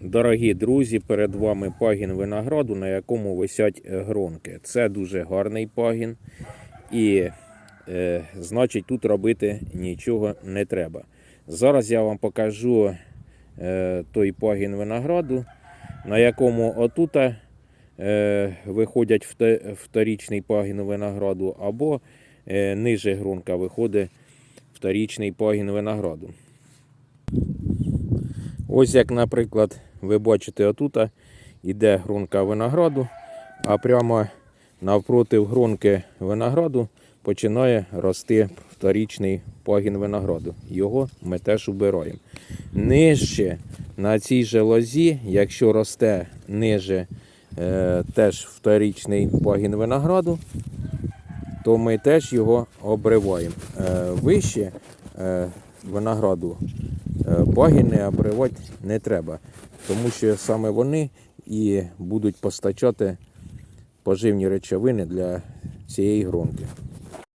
Дорогі друзі, перед вами пагін винограду, на якому висять е, гронки. Це дуже гарний пагін, і е, значить тут робити нічого не треба. Зараз я вам покажу е, той пагін винограду, на якому отута е, виходять вторічний пагін винограду, або е, ниже гронка виходить вторічний пагін винограду. Ось як, наприклад, ви бачите, отут іде гронка винограду, а прямо навпроти гронки винограду починає рости вторічний пагін винограду. Його ми теж убираємо. Нижче на цій же лозі, якщо росте ниже е, теж вторічний пагін винограду, то ми теж його обриваємо. Е, вище е, винограду е, пагіни обривати не треба, тому що саме вони і будуть постачати поживні речовини для цієї гронки.